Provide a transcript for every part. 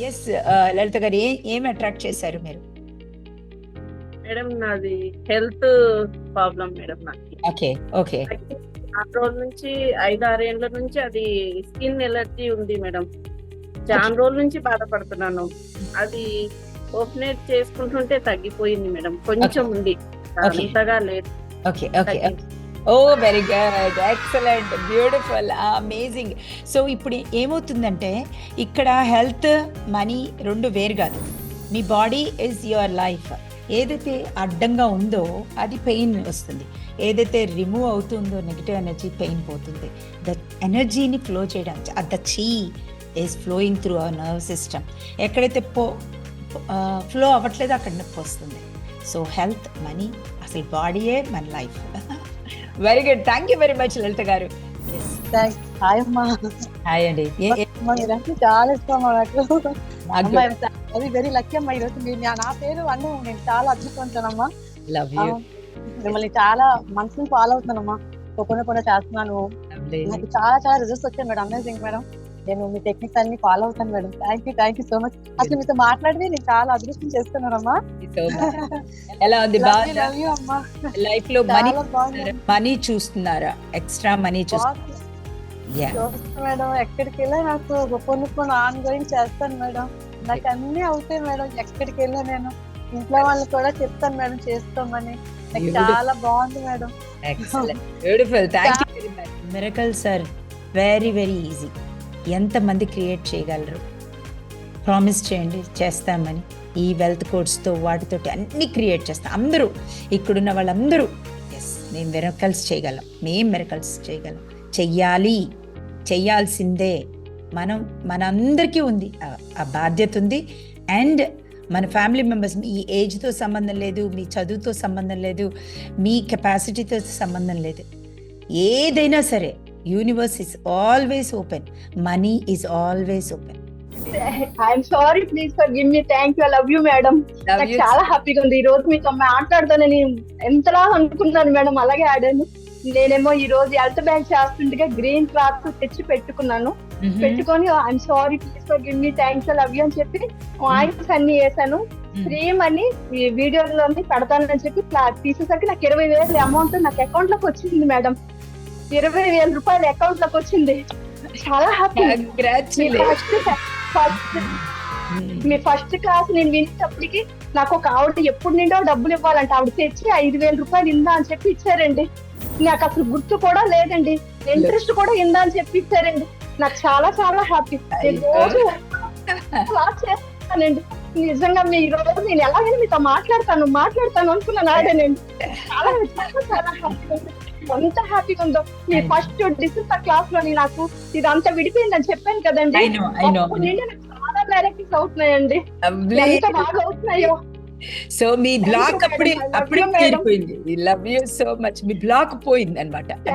Yes లలిత గారు ఏ attract చేశారు మీరు? మేడం నాది హెల్త్ ప్రాబ్లం మేడం నాకు. ఓకే ఓకే ఆ రోజు నుంచి ఐదు ఆరు ఏళ్ళ నుంచి అది స్కిన్ ఎలర్జీ ఉంది మేడం. చాలా రోజుల నుంచి బాధపడుతున్నాను. అది ఓపెనేట్ చేసుకుంటుంటే తగ్గిపోయింది మేడం. కొంచెం ఉంది. అంతగా లేదు. Okay okay oh very good. Excellent. Beautiful. Amazing. So ఇప్పుడు ఏమవుతుందంటే ఇక్కడ హెల్త్ మనీ రెండు వేరు కాదు. మీ బాడీ ఇస్ యువర్ లైఫ్. ఏదైతే అడ్డంగా ఉందో అది పెయిన్ వస్తుంది. ఏదైతే రిమూవ్ అవుతుందో నెగిటివ్ ఎనర్జీ పెయిన్ పోతుంది. ద ఎనర్జీని ఫ్లో చేయడం the chi is flowing through our nerve system. ఎక్కడైతే పో ఫ్లో అవ్వట్లేదో అక్కడ నొప్పి వస్తుంది. సో హెల్త్ మనీ అసలు బాడీయే మన life. Very good thank you very much Lalitha garu. Hi అమ్మా. హాయ్ అండి చాలా ఇష్టం నాకు. లవ్ వెరీ లక్కీ అమ్మా ఈరోజు. మీరు నా- పేరు అన్ను. నేను చాలా అదృష్టవంతానమ్మా యూ మిమ్మల్ని చాలా మనసుని ఫాలో అవుతున్నానమ్మా కొన్ని కొన్ని చేస్తున్నాను. నాకు చాలా చాలా రిజల్ట్స్ వచ్చాయి మేడం. Amazing madam. నేను మీ టెక్నిక్స్ అన్ని ఫాలో అవుతాను madam. Thank you thank you so much అసలు మీతో మాట్లాడి నేను చాలా అదృష్టం చేస్తున్నానమ్మా. ఎలా ఉంది? లైఫ్లో మనీ మనీ చూస్తున్నారా? ఎక్స్ట్రా మనీ చూస్తున్నారా? మేడం ఎక్కడికి వెళ్ళా నాకు కొన్ని ఆన్ గోయింగ్ చేస్తాను మేడం. నాకు అన్ని అవుతాయి మేడం. ఎక్కడికి వెళ్ళా నేను ఇంట్లో వాళ్ళు కూడా చెప్తాను మేడం చేసుకోమని. నాకు. చాలా బాగుంది madam. Excellent beautiful thank you very much miracles are very very easy ఎంతమంది క్రియేట్ చేయగలరు? ప్రామిస్ చేయండి చేస్తామని. ఈ వెల్త్ కోడ్స్తో వాటితోటి అన్ని క్రియేట్ చేస్తాం. అందరూ ఇక్కడున్న వాళ్ళందరూ. ఎస్ మేము మిరకల్స్ చేయగలం. మేం మిరకల్స్ చేయగలం. చెయ్యాలి. చెయ్యాల్సిందే. మనం మనందరికీ ఉంది. ఆ- ఆ బాధ్యత ఉంది. అండ్ మన ఫ్యామిలీ మెంబర్స్ మీ ఏజ్తో సంబంధం లేదు మీ చదువుతో సంబంధం లేదు మీ కెపాసిటీతో సంబంధం లేదు. ఏదైనా సరే universe is always open money is always open I'm sorry please forgive me thank you love you madam నాకు చాలా హ్యాపీగా ఉంది. ఈ రోజు మీతో మాట్లాడతానని ఎంతలా అనుకున్నాను మేడం అలాగే ఆడాను నేనేమో ఈ రోజు హెల్త్ బ్యాంక్ చేస్తుండగా గ్రీన్ క్లాత్ తెచ్చి పెట్టుకున్నాను. పెట్టుకొని I'm sorry please forgive me thanks love you అని చెప్పి ఆయిల్స్ అన్ని వేసాను. క్రీమ్ అని ఈ వీడియోలోని పెడతానని చెప్పి తీసేసరికి నాకు ఇరవై వేలు అమౌంట్ నాకు అకౌంట్లోకి వచ్చింది మేడం. ఇరవై వేల రూపాయలు అకౌంట్లోకి వచ్చింది. చాలా హ్యాపీ ఫస్ట్ ఫస్ట్ మీ ఫస్ట్ క్లాస్ నేను వినేటప్పటికి నాకు ఒక ఆవిడ ఎప్పుడు నిండో డబ్బులు ఇవ్వాలంటే ఆవిడ తెచ్చి ఐదు వేల రూపాయలు ఇందా అని చెప్పి ఇచ్చారండి. నాకు అసలు గుర్తు కూడా లేదండి. ఇంట్రెస్ట్ కూడా ఇందా అని చెప్పి ఇచ్చారండి. నాకు చాలా చాలా హ్యాపీ రోజు క్లాస్ చేస్తానండి. నిజంగా మీ రోజు నేను ఎలాగైనా మీతో మాట్లాడతాను మాట్లాడతాను అనుకున్నాను. ఆడానండి చాలా చాలా చాలా హ్యాపీగా ఉంది. ఎంత హ్యాపీగా ఉందో మీ ఫస్ట్ డిసెంబర్ క్లాస్లోని నాకు ఇదంతా విడిపోయిందని చెప్పాను కదండి. నుండి నాకు చాలా డైరెక్ట్స్ అవుతున్నాయండి. ఎంత బాగా అవుతున్నాయో. సో మీ బ్లాక్ అప్పుడే అప్పుడే. తీరిపోయింది. లవ్ యూ సో మచ్ మీ బ్లాక్ పోయింది అనమాట చేస్తే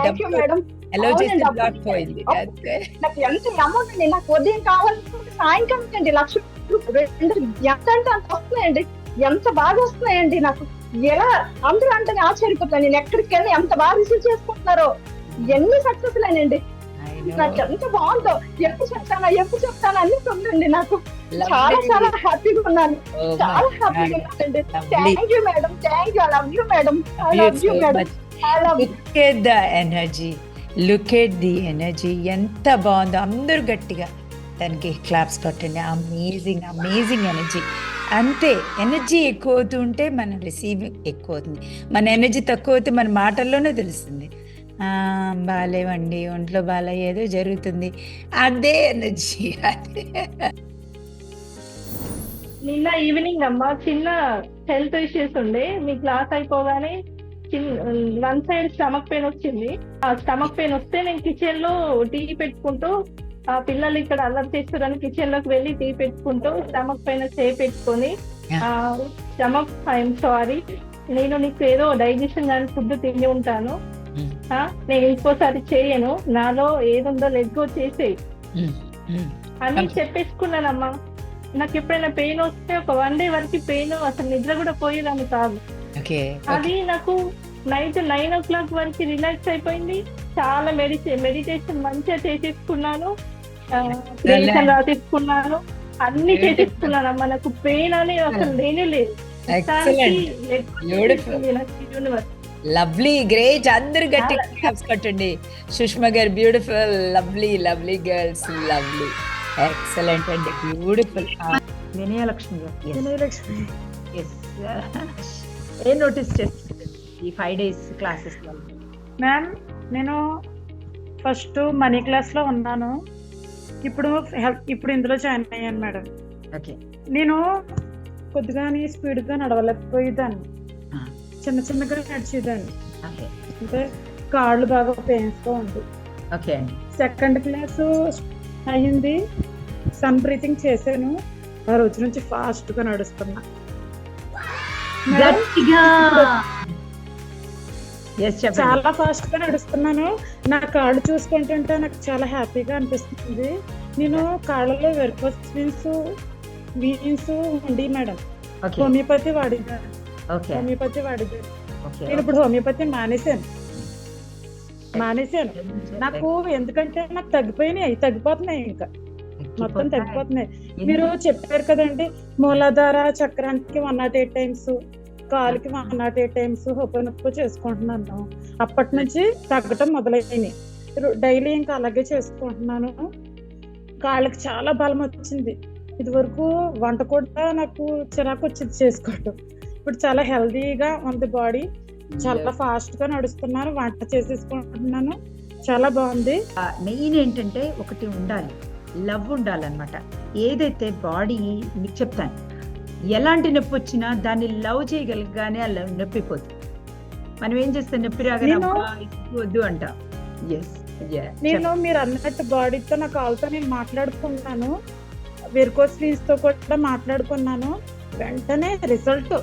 అవునండి, బ్లాక్ పోయింది. అంతే నాకు ఎంత అమౌంట్ నాకు ఉదయం కావాలనుకుంటే సాయంకాలం అండి లక్ష రెండు ఎంత అంటే అంత వస్తున్నాయండి. ఎంత బాగా వస్తున్నాయండి నాకు. ఎలా అందరూ అంటే ఆశ్చర్యపోతాను నేను ఎక్కడికి వెళ్ళి ఎంత బాగా రిసీవ్ చేసుకుంటున్నారో. ఎన్ని సక్సెస్ లేనండి. నాకు ఎంత బాగుందో. ఎప్పుడు చెప్తానా ఎప్పుడు చెప్తానా అన్ని ఉందండి నాకు. చాలా చాలా హ్యాపీగా ఉన్నాను. చాలా హ్యాపీగా. ఉన్నానండి. Thank you madam. Thank you. I love you madam. I love you madam. I love energy look at the energy ఎంత బాగుందో. అందరూ గట్టిగా. దానికి క్లాప్స్ కొట్టండి. అమేజింగ్ అమేజింగ్ ఎనర్జీ అంతే ఎనర్జీ ఎక్కువ అవుతుంటే మన రిసీవింగ్ ఎక్కువ అవుతుంది మన ఎనర్జీ తక్కువ అవుతే మన మాటల్లోనే తెలుస్తుంది. "ఆ, బాలేవండి ఒంట్లో బాగా ఏదో జరుగుతుంది. అదే ఎనర్జీ అదే. నిన్న ఈవినింగ్ అమ్మా చిన్న హెల్త్ ఇష్యూస్ ఉండే. మీ క్లాస్ అయిపోగానే వన్ సైడ్ స్టమక్ పెయిన్ వచ్చింది. ఆ స్టమక్ పెయిన్ వస్తే నేను కిచెన్లో టీ పెట్టుకుంటూ ఆ పిల్లలు ఇక్కడ అల్లరి చేస్తారని కిచెన్లోకి వెళ్ళి టీ పెట్టుకుంటూ స్టమక్ పైన చేయి పెట్టుకొని ఆ స్టమక్ ఐఎమ్ సారీ నేను నీకు ఏదో డైజెషన్ కానీ ఫుడ్ తిని ఉంటాను. నేను ఇంకోసారి చేయను. నాలో ఏదుందో లెట్ గో చేసేయి. అని. చెప్పేసుకున్నానమ్మా. నాకు ఎప్పుడైనా పెయిన్ వస్తే ఒక వన్ డే వరకు పెయిన్ అసలు నిద్ర కూడా పోయేదాన్ని కాదు. అది నాకు నైట్ నైన్ ఓ క్లాక్ వరకు రిలాక్స్ అయిపోయింది. చాలా మెడిటే మెడిటేషన్ మంచిగా చేసేసుకున్నాను. ఆ, మెడిటేషన్ రాసేసుకున్నాను అన్ని చేసేసుకున్నానమ్మా నాకు పెయిన్ అని అసలు లేనే లేదు. లవ్లీ గ్రేట్ అందరూ గట్టి క్లాప్స్ కొట్టండి. Sushma garu beautiful lovely lovely girls lovely excellent అండి. బ్యూటిఫుల్ వినయలక్ష్మి గారు. Yes. ఏం నోటీస్ చేస్తుంది ఈ ఫైవ్ డేస్ క్లాసెస్ మ్యామ్ నేను ఫస్ట్ మనీ క్లాస్లో ఉన్నాను. ఇప్పుడు హెల్త్ ఇప్పుడు ఇందులో జాయిన్ అయ్యాను మేడం. ఓకే. నేను కొద్దిగాని స్పీడ్గా నడవలేకపోయేదాన్ని. చిన్న చిన్నగా నడిచేదాన్ని. అంటే కాళ్ళు బాగా పెయిన్స్గా ఉంది ఓకే సెకండ్ క్లాస్ అయ్యింది. సన్ బ్రీతింగ్ చేశాను. ఆ రోజు నుంచి ఫాస్ట్గా నడుస్తున్నా. గట్టిగా. చాలా ఫాస్ట్గా నడుస్తున్నాను. నా కాళ్ళు చూసుకుంటుంటే నాకు చాలా హ్యాపీగా అనిపిస్తుంది. నేను కాళ్ళలో వెర్కోస్ వీన్స్ వీన్స్ ఉంది మేడం. హోమియోపతి వాడిదాను ఓకే హోమియోపతి వాడిదాను ఓకే నేను ఇప్పుడు హోమియోపతి మానేశాను. మానేశాను. నాకు ఎందుకంటే నాకు తగ్గిపోయినాయి తగ్గిపోతున్నాయి ఇంకా. మొత్తం తగ్గిపోతున్నాయి. మీరు చెప్పారు కదండి మూలాధార చక్రానికి వన్ నాట్ ఎయిట్ టైమ్స్ కాలుకి వన్ నాట్ ఎయిట్ టైమ్స్ హొప్ప నొప్పి చేసుకుంటున్నాను. అప్పటి నుంచి తగ్గటం మొదలైంది డైలీ ఇంకా అలాగే చేసుకుంటున్నాను. కాళ్ళకి చాలా బలం వచ్చింది. ఇది వరకు వంట కూడా నాకు చిరాకు వచ్చింది చేసుకోవటం. ఇప్పుడు చాలా హెల్దీగా ఉంది బాడీ. చాలా ఫాస్ట్గా నడుస్తున్నాను వంట చేసేసుకుంటున్నాను. చాలా బాగుంది. మెయిన్ ఏంటంటే ఒకటి ఉండాలి. లవ్ ఉండాలన్నమాట. ఏదైతే బాడీ మీకు చెప్తాను. ఎలాంటి నొప్పి వచ్చినా దాన్ని లవ్ చేయగలగానే ఆ లవ్ నొప్పి పోతుంది. మనం ఏం చేస్తాం? నొప్పి రాగానే నేను- అబ్బా, ఇది వద్దు అంట. ఎస్ నేను మీరు అన్నట్టు బాడీతో నా కాల్తో నేను మాట్లాడుకున్నాను. వెరికోస్ ఫీజ్తో కూడా మాట్లాడుకున్నాను. వెంటనే రిజల్ట్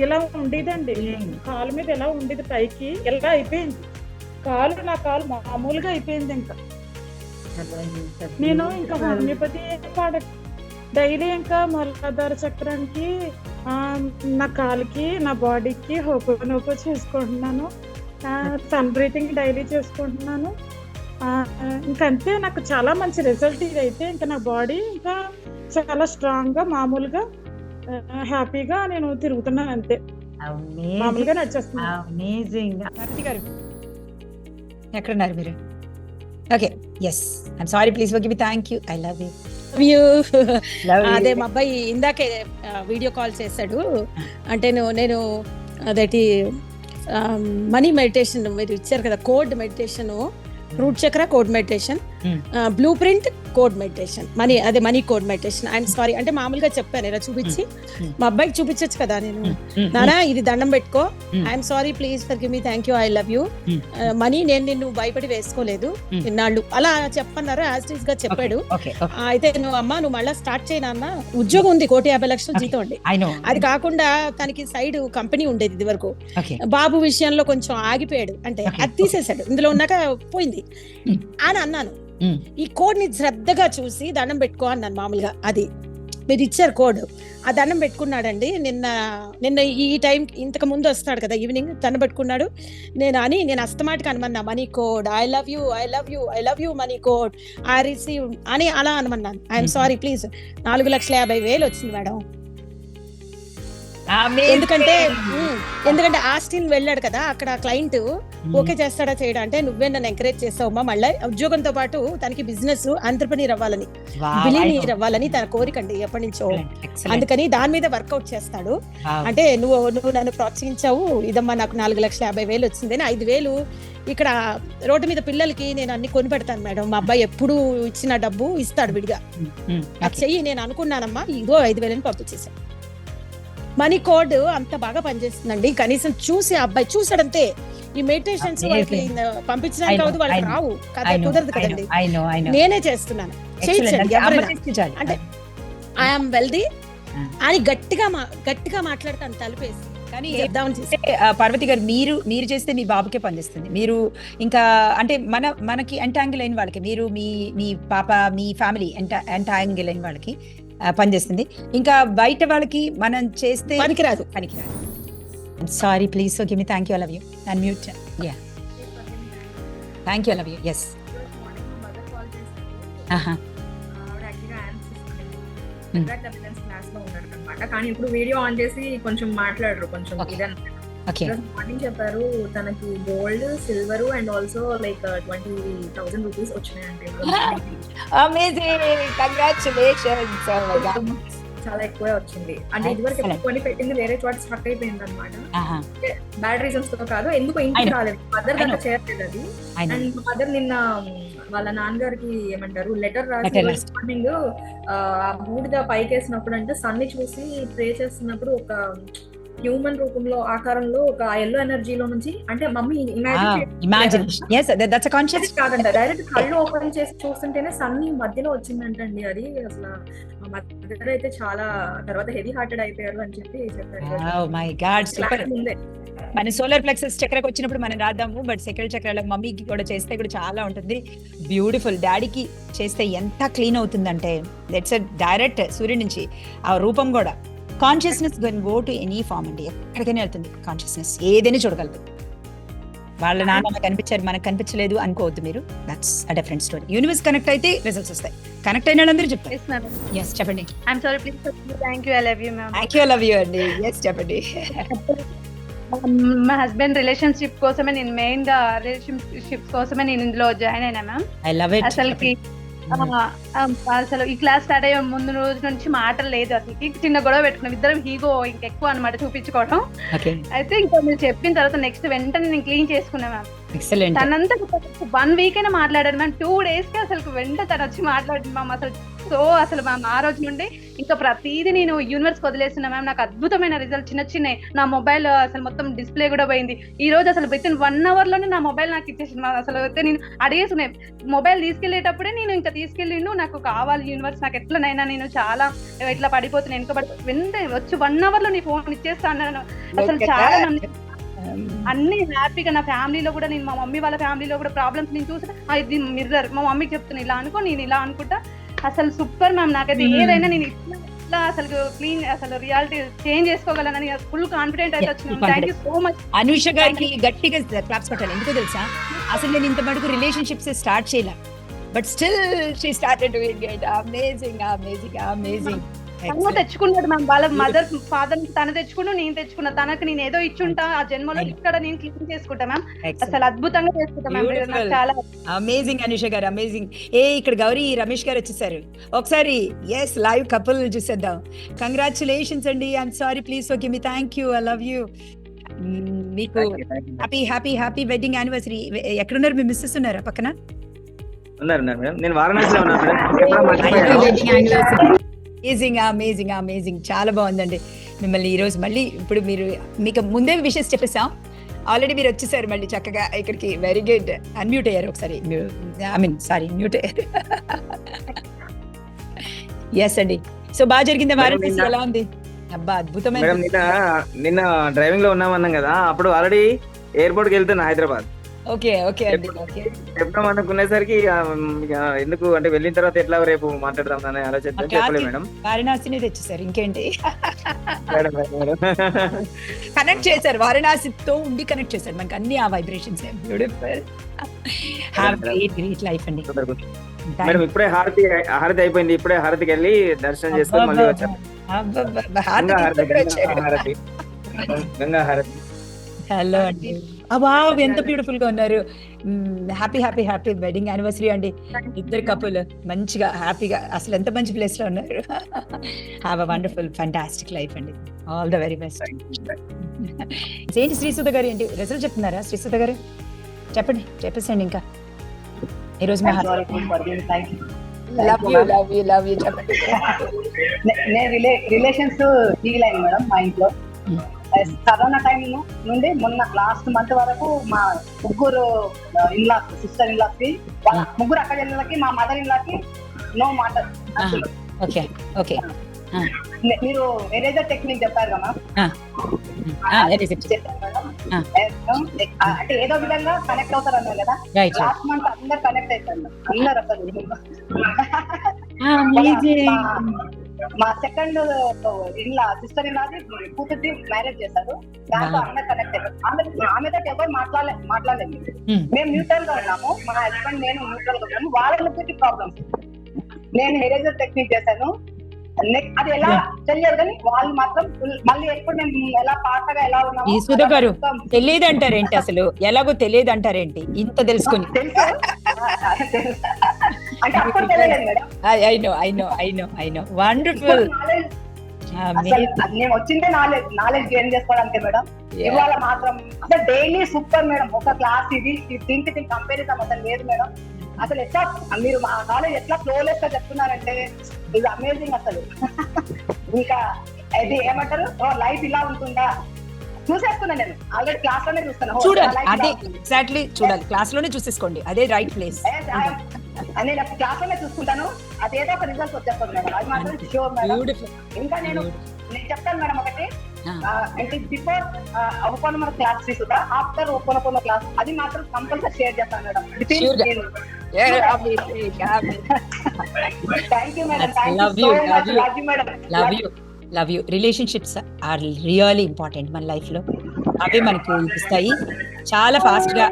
ఇలా ఉండేదండి. కాలు మీద ఎలా ఉండేది పైకి? ఇలా అయిపోయింది? కాలు నా కాలు మామూలుగా అయిపోయింది ఇంకా. నేను ఇంకా హోమియోపతి వాడ డైలీ ఇంకా మూలాధార చక్రానికి నా కాలుకి నా బాడీకి హోపో నోపో చేసుకుంటున్నాను సన్ బ్రీతింగ్ డైలీ చేసుకుంటున్నాను. ఇంకంతే నాకు చాలా మంచి రిజల్ట్ ఇది అయితే ఇంకా నా బాడీ ఇంకా చాలా స్ట్రాంగ్గా మామూలుగా హ్యాపీగా నేను తిరుగుతున్నాను అంతే. మామూలుగా నడిచేస్తున్నాను కార్తీ గారు. ఎక్కడున్నారు మీరు? Okay yes I'm sorry please okay thank you I love you అదే మా అబ్బాయి ఇందాకే వీడియో కాల్ చేశాడు. అంటే నేను అదేటి మనీ మెడిటేషన్ మీరు ఇచ్చారు కదా code meditation root chakra code meditation. Blueprint code meditation money అదే money code meditation I'm sorry అంటే మామూలుగా చెప్పాను ఇలా చూపించి. Hmm. మా అబ్బాయికి చూపించచ్చు కదా నేను. నానా ఇది దండం పెట్టుకో. Hmm. I'm sorry please forgive me thank you I love you Hmm. Money నేను నిన్ను భయపడి వేసుకోలేదు Hmm. ఇన్నాళ్ళు. అలా చెప్పన్నారు యాజ్గా చెప్పాడు. అయితే నువ్వు అమ్మా నువ్వు మళ్ళీ స్టార్ట్ చేయనన్న ఉద్యోగం ఉంది కోటి యాభై లక్షలు. జీతం అండి. అది కాకుండా తనకి సైడ్ కంపెనీ ఉండేది ఇది వరకు బాబు విషయంలో కొంచెం ఆగిపోయాడు. అంటే. అది తీసేశాడు. ఇందులో ఉన్నాక పోయింది. Hmm. అని అన్నాను. Hmm. ఈ కోడ్ని శ్రద్ధగా చూసి దండం పెట్టుకో అన్నాను మామూలుగా. అది మీరు ఇచ్చారు కోడ్. ఆ దండం పెట్టుకున్నాడండి. నిన్న నిన్న ఈ టైం ఇంతకు ముందు వస్తాడు కదా ఈవినింగ్ దండం పెట్టుకున్నాడు. నేను అని నేను అస్తమాటికి అనమన్నా money code I love you I love you I love you money code I receive అని అలా అనమన్నాను. ఐఎమ్. Sorry please. నాలుగు లక్షల యాభై వేలు వచ్చింది మేడం. ఎందుకంటే ఎందుకంటే ఆస్టిన్ వెళ్ళాడు కదా అక్కడ క్లయింట్ ఓకే చేస్తాడా చేయడా అంటే నువ్వే నన్ను ఎంకరేజ్ చేస్తావమ్మా మళ్ళీ ఉద్యోగంతో పాటు తనకి బిజినెస్ అంతర్ప్రనీర్ అవ్వాలని బిలీనీర్ అవ్వాలని తన కోరిక అండి ఎప్పటి నుంచో. అందుకని దాని మీద వర్కౌట్ చేస్తాడు. అంటే నువ్వు నువ్వు నన్ను ప్రోత్సహించావు ఇదమ్మా నాకు నాలుగు లక్షల యాభై వేలు వచ్చిందని ఐదు వేలు ఇక్కడ రోడ్డు మీద పిల్లలకి నేను అన్ని కొని పెడతాను మేడం. మా అబ్బాయి ఎప్పుడు ఇచ్చిన డబ్బు ఇస్తాడు విడిగా. అది చెయ్యి నేను అనుకున్నానమ్మా ఇదో ఐదు వేలని పంపించేసాను మనీ కోడ్ అంత బాగా పనిచేస్తుందండి. కనీసం చూసి అబ్బాయి చూసాడంతే ఈ మెడిటేషన్స్ వాళ్ళకి పంపించడానికి వాళ్ళకి. రావు. కదా కుదరదు కదండి. నేనే చేస్తున్నాను. చేయించండి అంటే ఐఎమ్ వెల్దీ. అని గట్టిగా గట్టిగా మాట్లాడతాను తలుపేసి. కానీ పార్వతి గారు మీరు మీరు చేస్తే మీ బాబుకే పనిచేస్తుంది. మీరు ఇంకా అంటే మన మనకి ఎంటాంగిల్ అయిన వాళ్ళకి మీరు మీ మీ పాప మీ ఫ్యామిలీ ఎంట ఎంటాంగిల్ అయిన వాళ్ళకి పనిచేస్తుంది. ఇంకా బయట వాళ్ళకి మనం చేస్తే పనికిరాదు. పనికిరాదు. Sorry please okay me thank you I love you and mute ya thank you I love you yes ఆహా అట్రాక్ట్ అపిరెన్స్ క్లాస్లో ఉన్నాడు అనమాట కానీ ఇప్పుడు వీడియో ఆన్ చేసి కొంచెం మాట్లాడరు కొంచెం. ఇదన్నమాట. మార్నింగ్ చెప్పారు తనకి gold silver and also like twenty thousand rupees వచ్చినాయంటే అమేజింగ్ కంగ్రాచులేషన్స్ చాలా ఎక్కువే వచ్చింది. అంటే ఇదివరకు కొని పెట్టింది వేరే చోట స్ట్రక్ అయిపోయింది అనమాట బ్యాడ్ రీజన్స్తో కాదు ఎందుకు know. రాలేదు? మదర్ దాకా. చేరలేదు అది. అండ్ మదర్ నిన్న వాళ్ళ నాన్నగారికి ఏమంటారు లెటర్ రాసి రాసి. మార్నింగ్ ఆ బూడిద పైకేసినప్పుడు అంటే సన్ని చూసి ప్రే చేస్తున్నప్పుడు ఒక హ్యూమన్ రూపంలో ఆకారంలో ఒక ఎల్లో ఎనర్జీలో నుంచి అంటే mummy imagine imagine yes that's conscious కాదంట. డైరెక్ట్ కళ్ళు ఓపెన్ చేసి చూస్తుంటేనే సన్ని మధ్యలో వచ్చిందంటండి అది. అసలు మదర్ అయితే చాలా తర్వాత హెవీ హార్టెడ్ అయిపోయారు అని చెప్పి చెప్పారు. మన సోలార్ ప్లెక్సెస్ చక్రకు వచ్చినప్పుడు మనం రాద్దాము బట్ సెకండ్ చక్రాల మమ్మీకి కూడా చేస్తే కూడా చాలా ఉంటుంది. బ్యూటిఫుల్ డాడీకి చేస్తే ఎంత క్లీన్ అవుతుందంటే దట్స్ డైరెక్ట్ సూర్యుడి నుంచి ఆ రూపం కూడా. Consciousness go to any form అండి ఎక్కడికైనా వెళ్తుంది కాన్షియస్నెస్ ఏదైనా చూడగలదు. వాళ్ళ నాన్న కనిపించారు మనకు కనిపించలేదు అనుకోవద్దు మీరు. That's a different story universe connect అయితే రిజల్ట్స్ వస్తాయి. కనెక్ట్ అయిన వాళ్ళందరూ చెప్తారు. ఎస్ చెప్పండి. I'm sorry please thank you I love you ma'am thank you love you అండి ఎస్ చెప్పండి. మా హస్బెండ్ రిలేషన్షిప్ కోసమే నేను మెయిన్గా రిలేషన్షిప్ కోసమే నేను ఇందులో జాయిన్ అయినా మ్యామ్ ఐ లవ్ ఇట్ అసలుకి అసలు ఈ క్లాస్ స్టార్ట్ అయ్యే ముందు రోజు నుంచి మాటలు లేదు అసలుకి చిన్న గొడవ పెట్టుకున్నాం. ఇద్దరం హీగో ఇంకెక్కువ అనమాట చూపించుకోవడం అయితే ఇంకా మీరు చెప్పిన తర్వాత నెక్స్ట్ వెంటనే నేను క్లీన్ చేసుకున్నా మ్యామ్. ఎక్సలెంట్ తనంతా వన్ వీక్ అయినా మాట్లాడాడు మ్యామ్ టూ డేస్కి అసలు వెంట తను వచ్చి మాట్లాడింది. మ్యామ్ అసలు సో అసలు మ్యామ్ ఆ రోజు నుండి ఇంకా ప్రతిదీ నేను యూనివర్స్ వదిలేస్తున్నా. మ్యామ్ నాకు అద్భుతమైన రిజల్ట్ చిన్న చిన్న నా మొబైల్ అసలు మొత్తం డిస్ప్లే కూడా పోయింది. ఈ రోజు అసలు విత్ ఇన్ వన్ అవర్లోనే నా మొబైల్ నాకు ఇచ్చేసింది. మ్యామ్ అసలు అయితే నేను అడిగేసుకున్నాను మొబైల్ తీసుకెళ్ళేటప్పుడే నేను ఇంకా తీసుకెళ్ళిండు. నాకు కావాలి యూనివర్స్ నాకు ఎట్లనైనా నేను చాలా ఇట్లా పడిపోతున్నాను వెనుక పడిపో వెంటనే వచ్చి వన్ అవర్లో నీ ఫోన్ ఇచ్చేస్తా అన్నాను. అసలు చాలా అన్ని హ్యాపీగా నా ఫ్యామిలీలో కూడా నేను మా మమ్మీ వాళ్ళ ఫ్యామిలీలో కూడా ప్రాబ్లమ్స్ నేను చూసి "ఆ, ఇది మిర్రర్ మా మమ్మీకి చెప్తున్నా ఇలా అనుకో నేను ఇలా అనుకుంటా. అసలు సూపర్ మ్యామ్ నాకైతే. ఏదైనా నేను ఇట్లా అసలు క్లీన్ అసలు రియాలిటీ చేంజ్ చేసుకోగలనని ఫుల్ కాన్ఫిడెంట్ అయితే వచ్చినాను thank you so much Anusha garu గట్టిగా క్లాప్స్ కొట్టాలి. ఎందుకో తెలుసా? అసలు నేను ఇంత మటుకు రిలేషన్షిప్స్ స్టార్ట్ చేయలే. But still she started doing it amazing amazing amazing తను తెచ్చుకున్నాడు మ్యామ్ వాళ్ళ మదర్ ఫాదర్ తను తెచ్చుకున్నాడు నేను తెచ్చుకున్నా. తనకు నేను ఏదో ఇచ్చుంటా ఆ జన్మలో. ఇక్కడ నేను క్లీన్ చేసుకుంటా మ్యామ్ అసలు అద్భుతంగా చేసుకుంటా మ్యామ్ చాలా అమేజింగ్ అనుష గారు అమేజింగ్ ఏ ఇక్కడ గౌరీ రమేష్ గారు వచ్చేసారు. ఒకసారి ఎస్ లైవ్ కపుల్ చూసేద్దాం. కంగ్రాచులేషన్స్ అండి. I'm sorry please okay me thank you I love you మీకు happy happy happy wedding anniversary ఎక్కడున్నారు? మీ మిస్సెస్ ఉన్నారా పక్కన? ఉన్నారు ఉన్నారు మేడం నేను వారణాసిలో ఉన్నాను మేడం. అమేజింగ్ అమేజింగ్ అమేజింగ్ చాలా బాగుందండి. మిమ్మల్ని ఈ రోజు మళ్ళీ ఇప్పుడు మీరు మీకు ముందే విషెస్ చెప్పేసాం ఆల్రెడీ మీరు వచ్చేసారు మళ్ళీ చక్కగా ఇక్కడికి. వెరీ గుడ్ అన్మ్యూట్ అయ్యారు ఒకసారి. ఐ మీన్ సారీ మ్యూట్ అయ్యారు. ఎస్ అండి. సో బాగా జరిగింది వారణాసి ఎలా ఉంది? అబ్బా అద్భుతమైన నిన్న నిన్న డ్రైవింగ్లో ఉన్నామన్నాం కదా. అప్పుడు ఆల్రెడీ ఎయిర్పోర్ట్కి వెళ్తున్నా హైదరాబాద్. ఓకే ఓకే అండి ఓకే. చెప్తాం అనుకునేసరికి ఎందుకు? అంటే వెళ్ళిన తర్వాత ఎట్లా రేపు మాట్లాడదాం అని ఆలోచిద్దాం ఆ చెప్పలేదు మేడం. వారణాసిని తెచ్చేసారు ఇంకేంటి? Madam madam, madam. కనెక్ట్ చేశారు వారణాసితో ఉండి కనెక్ట్ చేశారు. మనకి అన్ని ఆ vibrations beautiful have great great life అండి. మేడం ఇప్పుడే హారతి హారతి అయిపోయింది ఇప్పుడే హారతికి వెళ్ళి దర్శనం చేసుకొని మళ్ళీ వచ్చాం గంగా హారతి గంగా హారతి. హలో అండి. అబ్బా ఎంత బ్యూటిఫుల్గా ఉన్నారు. Happy happy happy wedding anniversary అండి. ఇద్దరు కపుల్ మంచిగా హ్యాపీగా అసలు ఎంత మంచి ప్లేస్లో ఉన్నారు. Have a wonderful fantastic life అండి. ఆల్ ద వెరీ బెస్ట్ ఏంటి శ్రీసుధ గారు ఏంటి? రిజల్ట్ చెప్తున్నారా శ్రీసుధ గారు? చెప్పండి చెప్పేసండి ఇంకా. ఈరోజు మా love you love you love you చెప్పండి నేను రిలే రిలేషన్స్ డీల్ అయింది మేడం మా ఇంట్లో. కరోనా టైం నుండి మొన్న లాస్ట్ మంత్ వరకు మా ముగ్గురు ఇన్లాస్ సిస్టర్ ఇన్లాస్కి వాళ్ళ ముగ్గురు అక్క చెల్లెలకి మా మదర్ ఇన్లాకి నో మాట. ఓకే ఓకే మీరు ఎరేజర్ టెక్నిక్ చెప్పారు కదా? Ah. అంటే ఏదో విధంగా కనెక్ట్ అవుతారు అన్నారు కదా? లాస్ట్ మంత్ అందరు కనెక్ట్ అవుతారు అందరు అసలు. అమేజింగ్ మా- సెకండ్ ఇన్లా సిస్టర్ ఇన్లాది కూతుర్ది మ్యారేజ్ చేశారు. దాంతో Wow. అందరు కనెక్ట్ అయ్యారు. ఆమె ఆమెతో ఎవరు మాట్లాడలే మాట్లాడలేదు. మేము న్యూట్రల్గా ఉన్నాము. మా హస్బెండ్ నేను న్యూట్రల్గా ఉన్నాము. వాళ్ళ ముగ్గురికి ప్రాబ్లమ్స్ నేను హెరేజర్ టెక్నిక్ చేశాను. అది ఎలా తెలియదు కానీ వాళ్ళు మాత్రం మళ్ళీ ఎప్పుడు నేను ఎలా పాటగా ఎలా ఉన్నామో గారు తెలియదు అంటారేంటి అసలు? ఎలాగో తెలియదు అంటారేంటి ఇంత తెలుసుకుని. తెలుసు. I know I know I know I know wonderful నేను వచ్చిందే నాలెడ్జ్ నాలెడ్జ్ గెయిన్ చేసుకోవడానికి మేడం. ఇవాళ మాత్రం అసలు డైలీ సూపర్ మేడం. ఒక క్లాస్ ఇది ఇది దీనికి దీనికి కంపారిజన్ అసలు లేదు మేడం. అసలు ఎట్లా మీరు మా నాలెడ్జ్ ఎట్లా ఫ్లోలెస్గా చెప్తున్నారంటే ఇది అమేజింగ్ అసలు. ఇంకా ఇది ఏమంటారు? లైఫ్ ఇలా ఉంటుందా? చూసేస్తున్నా నేను. ఆల్రెడీ క్లాస్లోనే చూస్తున్నా. ఓ, చూడాలి. అదే. ఎగ్జాక్ట్లీ చూడాలి. క్లాస్లోనే చూసేసుకోండి. అదే రైట్ ప్లేస్ నేను క్లాస్లోనే చూసుకుంటాను. అదేదో ఒక రిజల్ట్ వచ్చేస్తుంది మేడం. అది మాత్రం షూర్ మేడం. ఇంకా నేను నేను చెప్తాను మేడం ఒకటి. అంటే బిఫోర్ ఓపెన్ మన క్లాస్ తీసుకుంటా. ఆఫ్టర్ ఓపెన్ క్లాస్ అది మాత్రం కంపల్సరీ షేర్ చేస్తాను madam. Thank you madam thank you. Love you madam love you love you relationships are really important మన లైఫ్లో. అవే మనకు ఇస్తాయి. చాలా ఫాస్ట్గా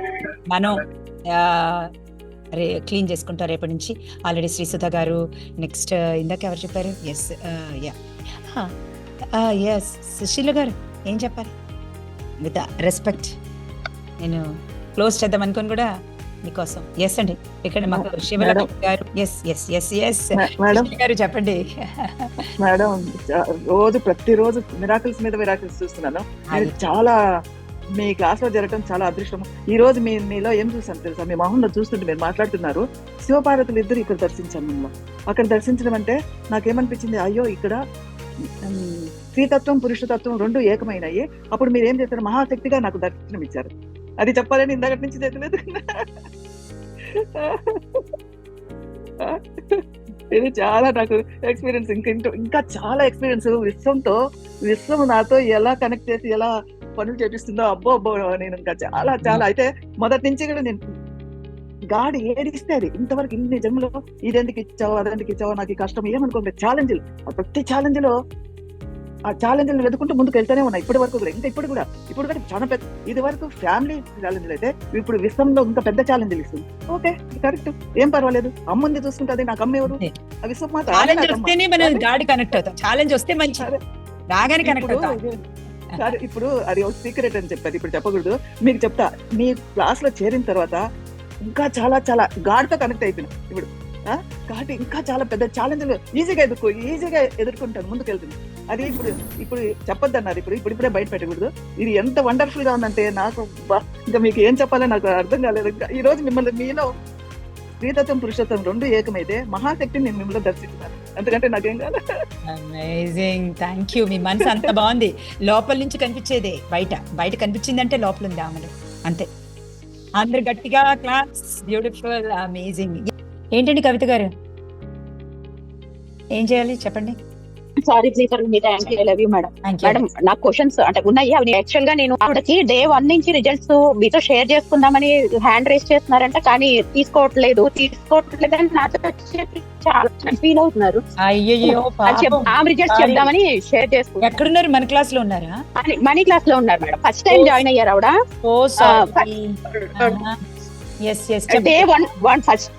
మనం క్లీన్ చేసుకుంటారు రేపటి నుంచి. ఆల్రెడీ శ్రీసుధ గారు నెక్స్ట్ ఇందాక ఎవరు చెప్పారు? ఎస్ యా ఎస్ సుశీల గారు ఏం చెప్పాలి? విత్ రెస్పెక్ట్ నేను క్లోజ్ చేద్దాం అనుకుని కూడా మీకోసం. ఎస్ అండి ఇక్కడ మాకు garu. Yes yes yes yes madam. Garu చెప్పండి. మేడం రోజు ప్రతిరోజు మిరాకిల్స్ మీద మిరాకిల్స్ చూస్తున్నాను. చాలా మీ క్లాస్లో జరగటం జరగడం చాలా అదృష్టం ఈ రోజు మీ మీలో ఏం చూసాను తెలుసా? మీ మొహంలో చూస్తుంటే మీరు మాట్లాడుతున్నారు శివపార్వతులు ఇద్దరు ఇక్కడ దర్శించాను మిమ్మల్ని అక్కడ దర్శించడం అంటే నాకేమనిపించింది? అయ్యో ఇక్కడ స్త్రీతత్వం పురుషతత్వం రెండు ఏకమైనాయి. అప్పుడు మీరు ఏం చేస్తారు మహాశక్తిగా నాకు దర్శనం ఇచ్చారు. అది చెప్పాలని ఇందాక నుంచి చెప్పలేదు ఇది చాలా నాకు ఎక్స్పీరియన్స్ ఇంకా ఇంకా- ఇంకా చాలా ఎక్స్పీరియన్స్ విశ్వంతో విశ్వం నాతో ఎలా కనెక్ట్ చేసి ఎలా పనులు చేపిస్తుందో అబ్బో అబ్బో నేను ఇంకా చాలా చాలా అయితే మొదటి నుంచి కూడా నేను గాడి ఏడిస్తే అది. ఇంతవరకు ఇన్ని జన్మలో ఇదెందుకు ఇచ్చావు అదెందుకు ఇచ్చావు నాకు కష్టం ఏమనుకోండి ఛాలెంజ్లు ప్రతి ఛాలెంజ్లో ఆ ఛాలెంజ్లు వెతుకుంటూ ముందుకు వెళ్తూనే ఉన్నాయి. ఇప్పటి వరకు కూడా ఇంకా ఇప్పుడు కూడా ఇప్పుడు కూడా చాలా పెద్ద ఇది వరకు ఫ్యామిలీ ఛాలెంజ్లు అయితే ఇప్పుడు విశ్వంలో ఇంకా పెద్ద ఛాలెంజ్లు ఇస్తుంది. ఓకే కరెక్ట్ ఏం పర్వాలేదు. అమ్ముంది చూసుకుంటుంది నాకు అమ్మ ఎవరు? ఆ విశ్వం మాత ఆమె ఛాలెంజ్ నాకు అమ్మ. వస్తేనే మనం గాడి కనెక్ట్ అవుతాం. ఛాలెంజ్ వస్తే మంచి. రాగానే కనెక్ట్ అవుతాం. కాదు ఇప్పుడు అది ఒక సీక్రెట్ అని చెప్పారు. ఇప్పుడు చెప్పకూడదు. మీకు చెప్తా. మీ క్లాస్లో చేరిన తర్వాత ఇంకా చాలా చాలా గాడ్తో కనెక్ట్ అయిపోయినా. ఇప్పుడు కాబట్టి ఇంకా చాలా పెద్ద ఛాలెంజ్లు ఈజీగా ఎదుర్కో ఈజీగా ఎదుర్కొంటాను ముందుకు వెళ్తుంది అది ఇప్పుడు ఇప్పుడు చెప్పొద్దు అన్నారు ఇప్పుడు ఇప్పుడు ఇప్పుడే బయట పెట్టకూడదు. ఇది ఎంత వండర్ఫుల్గా ఉందంటే నాకు ఇంకా మీకు ఏం చెప్పాలో నాకు అర్థం కాలేదు. ఇంకా ఈ రోజు మిమ్మల్ని మీలో స్త్రీతత్వం పురుషత్వం రెండు ఏకమైతే మహాశక్తిని నేను మిమ్మల్ని దర్శించినాను ఎందుకంటే నాకేం కాదు అమేజింగ్ థ్యాంక్ యూ మీ మనసు అంత బాగుంది. లోపల నుంచి కనిపించేదే బయట. బయట కనిపించిందంటే లోపల ఉంది ఆమెలో. అంతే. అందరు గట్టిగా క్లాస్. బ్యూటిఫుల్ అమేజింగ్ ఏంటండి కవిత గారు? ఏం చేయాలి? చెప్పండి. Sorry please for me thank you love you madam madam నాకు క్వశ్చన్స్ అంటే ఉన్నాయి. అవి యాక్చువల్గా నేను ఆవిడకి డే వన్ నుంచి రిజల్ట్స్ మీతో షేర్ చేసుకుందామని హ్యాండ్ రేస్ చేస్తున్నారంట. కానీ తీసుకోవట్లేదు. తీసుకోవట్లేదు అని నాతో చాలా ఫీల్ అవుతున్నారు. ఆ రిజల్ట్స్. చెప్దామని షేర్ చేసుకున్నారు ఎక్కడున్నారు? మన క్లాస్లో ఉన్నారా? మనీ క్లాస్లో ఉన్నారు మేడం ఫస్ట్ టైం జాయిన్ అయ్యారు ఆవిడ. Yes yes day one one first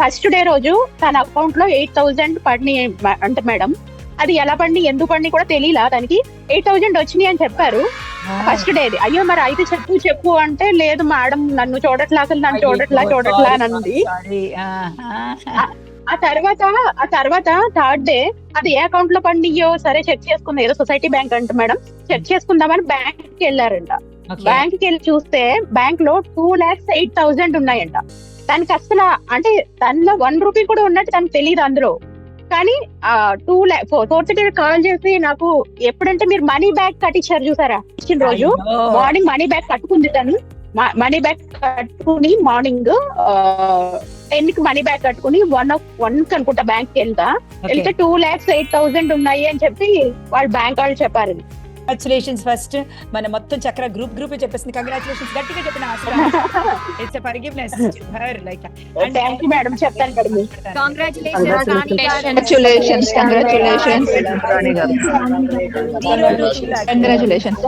first day రోజు తన అకౌంట్లో ఎయిట్ థౌసండ్ పడినాయి అంటే మేడం అది ఎలా పడి ఎందుకు పడి కూడా తెలియలా దానికి. ఎయిట్ థౌసండ్ వచ్చినాయి అని చెప్పారు. ఫస్ట్ డే అయ్యో మరి అయితే చెప్పు చెప్పు అంటే లేదు మేడం నన్ను చూడట్లా అసలు నన్ను చూడట్లా చూడట్లా అని అంది. ఆ తర్వాత ఆ తర్వాత థర్డ్ డే అది ఏ అకౌంట్లో పడినాయో సరే చెక్ చేసుకుందాం. ఏదో సొసైటీ బ్యాంక్ అంట మేడం. చెక్ చేసుకుందామని బ్యాంక్కి వెళ్ళారంట. బ్యాంక్కి వెళ్ళి చూస్తే బ్యాంక్లో టూ లాక్స్ ఎయిట్ థౌసండ్ ఉన్నాయంట. దానికి అసలు అంటే దానిలో వన్ రూపీ కూడా ఉన్నట్టు తనకు తెలియదు అందులో. కానీ two lakh fourth day call చేసి నాకు ఎప్పుడంటే మీరు మనీ బ్యాగ్ కట్టించారు చూసారా? ఇచ్చిన రోజు. మార్నింగ్ మనీ బ్యాగ్ కట్టుకుంది తను. మనీ బ్యాగ్ కట్టుకుని మార్నింగ్ టెన్కి మనీ బ్యాగ్ కట్టుకుని వన్ వన్కి అనుకుంటా బ్యాంక్కి వెళ్తా. వెళ్తే టూ లాక్స్ ఎయిట్ థౌసండ్ ఉన్నాయి అని చెప్పి వాళ్ళు బ్యాంక్ వాళ్ళు చెప్పారు. కంగ్రాచులేషన్స్ ఫస్ట్ మన మొత్తం చక్ర గ్రూప్ గ్రూప్ చెప్పేసింది. కంగ్రాచులేషన్స్ గట్టిగా చెప్పిన it's forgiveness her like thank you madam చెప్తాను madam Congratulations, congratulations. Congratulations. Congratulations.